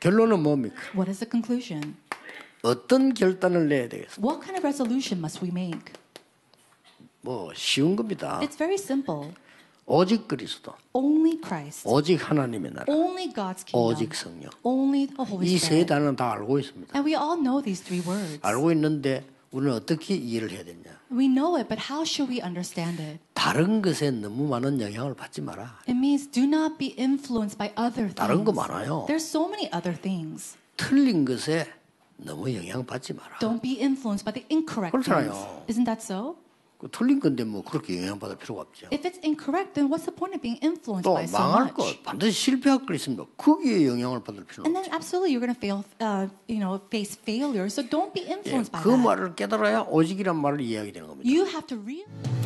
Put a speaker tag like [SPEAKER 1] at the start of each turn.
[SPEAKER 1] 결론은 뭡니까?
[SPEAKER 2] What is the conclusion?
[SPEAKER 1] 어떤 결단을 내야 되겠어?
[SPEAKER 2] What kind of resolution must we make?
[SPEAKER 1] 뭐 쉬운 겁니다.
[SPEAKER 2] It's very simple.
[SPEAKER 1] 오직 그리스도,
[SPEAKER 2] Only Christ.
[SPEAKER 1] 오직 하나님의 나라,
[SPEAKER 2] Only God's kingdom.
[SPEAKER 1] 오직 성령.
[SPEAKER 2] Only the Holy
[SPEAKER 1] 이세
[SPEAKER 2] Spirit.
[SPEAKER 1] 단어는 다 알고 있습니다.
[SPEAKER 2] And we all know these three words.
[SPEAKER 1] 알고 있는데 우리는 어떻게 이해를 해야 되냐?
[SPEAKER 2] We know it, but how should we understand it?
[SPEAKER 1] 다른 것에 너무 많은 영향을 받지 마라.
[SPEAKER 2] It means do not be influenced by other
[SPEAKER 1] 다른 거
[SPEAKER 2] things.
[SPEAKER 1] 많아요.
[SPEAKER 2] There's so many other things.
[SPEAKER 1] 틀린 것에 너무 영향 받지 마라.
[SPEAKER 2] Don't be influenced by the incorrect things.
[SPEAKER 1] 그렇잖아요.
[SPEAKER 2] Isn't that so?
[SPEAKER 1] 그 틀린 건데 뭐 그렇게 영향 받을 필요가 없죠.
[SPEAKER 2] If it's incorrect, then what's the point of being influenced
[SPEAKER 1] 또
[SPEAKER 2] by so
[SPEAKER 1] 망할
[SPEAKER 2] much?
[SPEAKER 1] 것 반드시 실패할 거 있습니다. 거기에 영향을 받을 필요는
[SPEAKER 2] And then
[SPEAKER 1] 없죠.
[SPEAKER 2] absolutely you're going to fail, uh, you know, face failure. So don't be
[SPEAKER 1] 예,
[SPEAKER 2] influenced by
[SPEAKER 1] 그
[SPEAKER 2] that.
[SPEAKER 1] 말을 깨달아야 오직이란 말을 이해하게 되는 겁니다.
[SPEAKER 2] You have to realize.